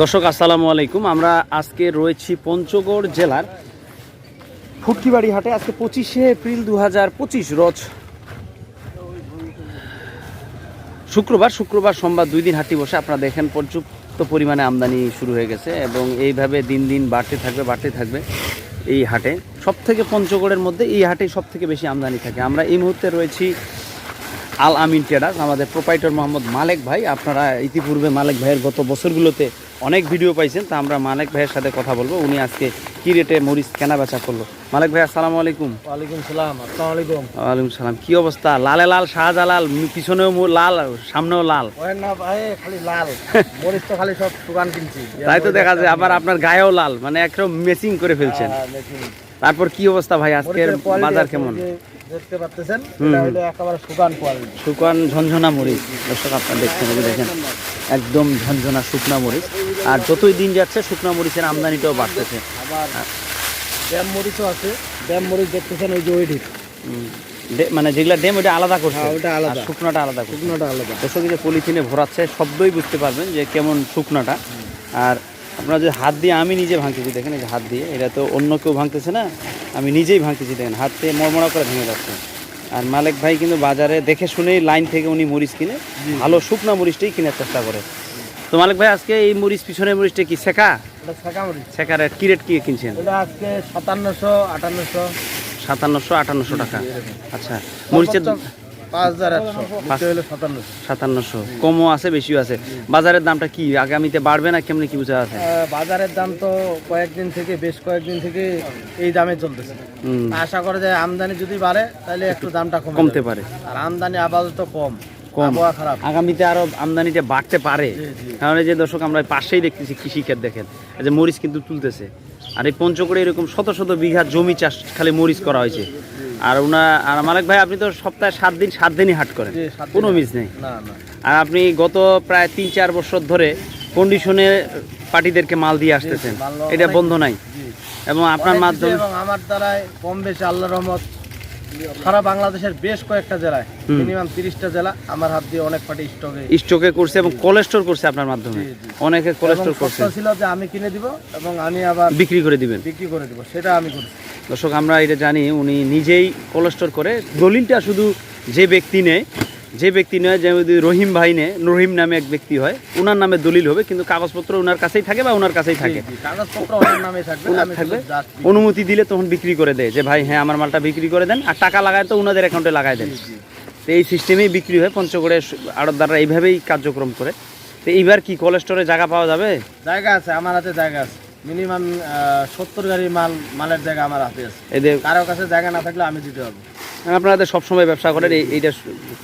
দর্শক, আসসালামু আলাইকুম। আমরা আজকে রয়েছি পঞ্চগড় জেলার ফুটকিবাড়ি হাটে। আজকে পঁচিশে এপ্রিল দু হাজার পঁচিশ রোজ শুক্রবার শুক্রবার সোমবার দুই দিন হাটটি বসে আপনারা দেখেন, পর্যাপ্ত পরিমাণে আমদানি শুরু হয়ে গেছে এবং এইভাবে দিন দিন বাড়তে থাকবে বাড়তে থাকবে এই হাটে। সব থেকে পঞ্চগড়ের মধ্যে এই হাটে সব থেকে বেশি আমদানি থাকে। আমরা এই মুহূর্তে রয়েছি আল আমিন ট্রেডার্স, আমাদের প্রোপাইটর মোহাম্মদ মালেক ভাই। আপনারা ইতিপূর্বে মালেক ভাইয়ের গত বছরগুলোতে অনেক ভিডিও পাইছেন তা আমরা মালেক ভাইয়ের সাথে কথা বলব। উনি আজকে কি রেটে মরিচ কেনা বেচা করল? মালেক ভাই আসসালামু আলাইকুম। ওয়ালাইকুম সালাম আসসালামু আলাইকুম। ওয়ালাইকুম সালাম। কি অবস্থা? লালে লাল শাহজালাল পিছনেও লাল সামনেও লাল। না ভাই খালি লাল। মরিচ তো খালি সব দোকান কিনছি। তাই তো দেখা যায় আবার আপনার গায়েও লাল। মানে একদম মেচিং করে ফেলছেন। হ্যাঁ, তারপর কি অবস্থা ভাই? আজকের বাজার কেমন? দেখতে পাচ্ছেন এটা হলো একেবারে শুকান কোয়ালিটি। শুকান ঝনঝনা মরিচ। দর্শক আপনারা দেখছেন এই দেখেন একদম ঝনঝনা শুকনা মরিচ। আর যতই দিন যাচ্ছে শুকনা মরিচের আমদানিটাও বাড়তেছে। আবার ড্যাম মরিচও আছে। ড্যাম মরিচ দেখতেছেন ওই যে ওই ডিপ মানে যেগুলা ডেম ওটা আলাদা করছে। হ্যাঁ, ওটা আলাদা। শুকনাটা আলাদা শুকনোটা আলাদা। দর্শক যে পলিথিনে ভরাচ্ছে শব্দই বুঝতে পারবেন যে কেমন শুকনাটা। আর আপনারা যে হাত দিয়ে আমি নিজে ভাঙতেছি দেখেন এই যে হাত দিয়ে এটা তো অন্য কেউ ভাঙতেছে না আমি নিজেই ভাঙতেছি দেখেন হাত দিয়ে মরমরা করে ভেঙে যাচ্ছে। আর মালিক ভাই কিন্তু বাজারে দেখে শুনেই লাইন থেকে উনি মরিচ কিনে ভালো শুকনা মরিচটাই কেনার চেষ্টা করে। তো মালিক ভাই আজকে এই মরিচ পিছনের মরিচটা কি শেখা? এটা রেট কি রেট কি কিনছেন? আজকে সাতান্নশো আটান্নশো। সাতান্নশো আটান্নশো টাকা। আচ্ছা মরিচের সাতান্নশো। কমও আছে বেশিও আছে। বাজারের দামটা কি? আগামীতে বাড়বে না কেমনি কি বুঝা আছে? বাজারের দাম তো কয়েকদিন থেকে বেশ কয়েকদিন থেকে এই দামে চলতেছে। আশা করে যে আমদানি যদি বাড়ে তাহলে একটু দামটা কমতে পারে। আর আমদানি আপাতত কম। কম। আগামীতে আরও আমদানিটা বাড়তে পারে। কারণ এই যে দর্শক আমরা পাশেই দেখতেছি কৃষিক্ষেত দেখেন যে মরিচ কিন্তু তুলতেছে। আর এই পঞ্চগড়ে এরকম শত শত বিঘা জমি চাষ খালি মরিচ করা হয়েছে। আর উনা আর মালিক ভাই আপনি তো সপ্তাহে সাত দিন সাত দিনই হাট করেন। কোনো মিস নেই। আর আপনি গত প্রায় তিন চার বছর ধরে কন্ডিশনে পার্টিদেরকে মাল দিয়ে আসতেছেন। এটা বন্ধ নাই। এবং আপনার মাধ্যমে আমার দ্বারাই কম বেশি আল্লাহ রহমত সারা বাংলাদেশের বেশ কয়েকটা জেলায়। মিনিমাম তিরিশটা জেলা আমার হাত দিয়ে অনেক পার্টি স্টকে স্টকে করছে এবং কোলেস্টোর করছে আপনার মাধ্যমে। অনেকে কোলেস্টোর করছে। ছিল যে আমি কিনে দিব এবং আমি আবার বিক্রি করে দিবেন। বিক্রি করে দিব সেটা আমি করি দর্শক আমরা এটা জানি উনি নিজেই কোলেস্টোর করে। দলিলটা শুধু যে ব্যক্তি নেয় যে ব্যক্তি নয় যে যদি রহিম ভাই নে রহিম নামে এক ব্যক্তি হয় উনার নামে দলিল হবে কিন্তু কাগজপত্র ওনার কাছেই থাকে বা ওনার কাছেই থাকে। থাকবে অনুমতি দিলে তখন বিক্রি করে দেয় যে ভাই হ্যাঁ আমার মালটা বিক্রি করে দেন আর টাকা লাগায় তো ওনাদের অ্যাকাউন্টে লাগাই দেন। তো এই সিস্টেমেই বিক্রি হয় পঞ্চগড়ে আড়তদাররা এইভাবেই কার্যক্রম করে। তো এইবার কি কোলেস্টোরে জায়গা পাওয়া যাবে? জায়গা আছে আমার হাতে জায়গা আছে। মিনিমাম সত্তর গাড়ি মাল মালের জায়গা আমার হাতে আছে। কারও কাছে জায়গা না থাকলে আমি দিতে পারব। আপনাদের সবসময় ব্যবসা করেন এই- এইটা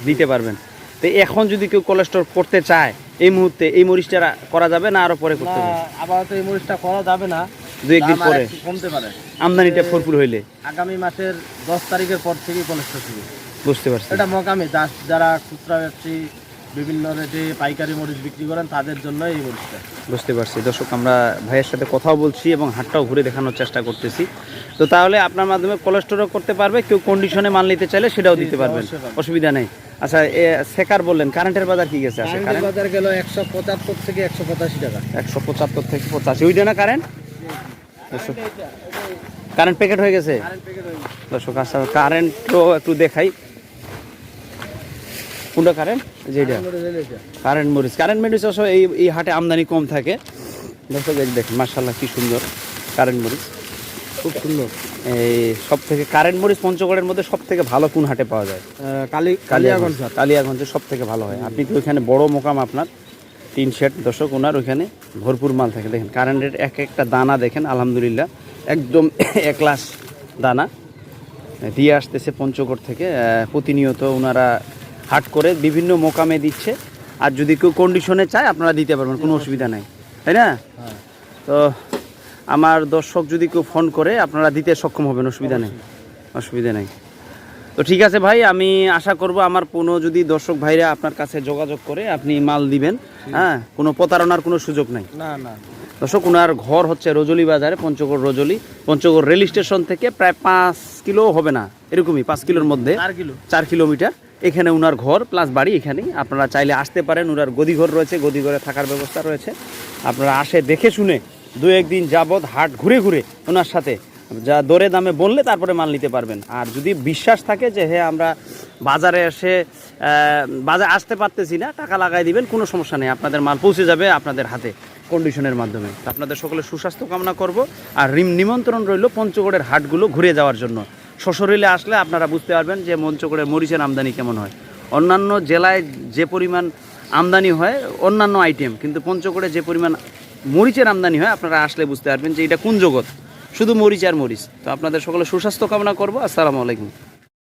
দিতে পারবেন। তো এখন যদি কেউ কোলেস্টোর করতে চায় এই মুহূর্তে এই মরিচটা করা যাবে না আরও পরে করতে হবে? আপাতত এই মরিচটা করা যাবে না। দু একদিন পরে। কমতে পারে। আমদানিটা ভরপুর হইলে। আগামী মাসের দশ তারিখের পর থেকে কলেজটা শুরু। বুঝতে পারছি। এটা মকামে যারা খুচরা ব্যবসায়ী বিভিন্ন রেটে পাইকারি মরিচ বিক্রি করেন তাদের জন্য এই মরিচটা। বুঝতে পারছি। দর্শক আমরা ভাইয়ের সাথে কথাও বলছি এবং হাটটাও ঘুরে দেখানোর চেষ্টা করতেছি। তো তাহলে আপনার মাধ্যমে কোলেস্টোরও করতে পারবে কেউ কন্ডিশনে মাল নিতে চাইলে সেটাও দিতে পারবেন। অসুবিধা নেই। আচ্ছা এ সেকার বললেন কারেন্টের বাজার কি গেছে? কারেন্টের বাজার গেল একশো পঁচাত্তর থেকে একশো পঁচাশি টাকা। একশো পঁচাত্তর থেকে পঁচাশি। ওইটা না কারেন্ট কারেন্ট প্যাকেট হয়ে গেছে? দর্শক আচ্ছা কারেন্টও একটু দেখাই। কোনটা কারেন্ট যেটা কারেন্ট মরিচ কারেন্ট মরিচ। অবশ্য এই এই হাটে আমদানি কম থাকে। দর্শক দেখেন মার্শাল্লাহ কি সুন্দর কারেন্ট মরিচ। খুব সুন্দর। এই সব থেকে কারেন্ট মরিচ পঞ্চগড়ের মধ্যে সব থেকে ভালো কোন হাটে পাওয়া যায়? কালি কালিয়াগঞ্জ কালিয়াগঞ্জে সব থেকে ভালো হয়। আপনি কি ওইখানে বড় মোকাম আপনার? তিন সেট দর্শক ওনার ওইখানে ভরপুর মাল থাকে। দেখেন কারেন্টের এক একটা দানা দেখেন আলহামদুলিল্লাহ একদম একলাস দানা। দিয়ে আসতেছে পঞ্চগড় থেকে। প্রতিনিয়ত ওনারা হাট করে বিভিন্ন মোকামে দিচ্ছে। আর যদি কেউ কন্ডিশনে চায় আপনারা দিতে পারবেন কোনো অসুবিধা নাই। তাই না? তো আমার দর্শক যদি কেউ ফোন করে আপনারা দিতে সক্ষম হবেন অসুবিধা নেই। অসুবিধা নেই। তো ঠিক আছে ভাই আমি আশা করব আমার কোনো যদি দর্শক ভাইরা আপনার কাছে যোগাযোগ করে আপনি মাল দিবেন হ্যাঁ? কোনো প্রতারণার কোনো সুযোগ নাই। না না। দর্শক ওনার ঘর হচ্ছে রজলি বাজারে পঞ্চগড় রজলি। পঞ্চগড় রেল স্টেশন থেকে প্রায় পাঁচ কিলো হবে না এরকমই পাঁচ কিলোর মধ্যে। চার কিলো। চার কিলোমিটার। এখানে উনার ঘর প্লাস বাড়ি এখানেই। আপনারা চাইলে আসতে পারেন, উনার গদিঘর রয়েছে, গদিঘরে থাকার ব্যবস্থা রয়েছে। আপনারা আসে দেখে শুনে দু একদিন যাবৎ হাট ঘুরে ঘুরে ওনার সাথে যা দরে দামে বললে তারপরে মাল নিতে পারবেন। আর যদি বিশ্বাস থাকে যে হ্যাঁ আমরা বাজারে এসে বাজারে আসতে পারতেছি না, টাকা লাগাই দিবেন, কোনো সমস্যা নেই। আপনাদের মাল পৌঁছে যাবে আপনাদের হাতে কন্ডিশনের মাধ্যমে। আপনাদের সকলে সুস্বাস্থ্য কামনা করব। আর রিম নিমন্ত্রণ রইল পঞ্চগড়ের হাটগুলো ঘুরে যাওয়ার জন্য। সশরীরে আসলে আপনারা বুঝতে পারবেন যে পঞ্চগড়ের মরিচের আমদানি কেমন হয়। অন্যান্য জেলায় যে পরিমাণ আমদানি হয়, অন্যান্য আইটেম কিন্তু পঞ্চগড়ে যে পরিমাণ মরিচের আমদানি হয়, আপনারা আসলে বুঝতে পারবেন যে এটা কোন জগৎ? শুধু মরিচ আর মরিচ। তো আপনাদের সকলে সুস্বাস্থ্য কামনা করব। আসসালামু আলাইকুম।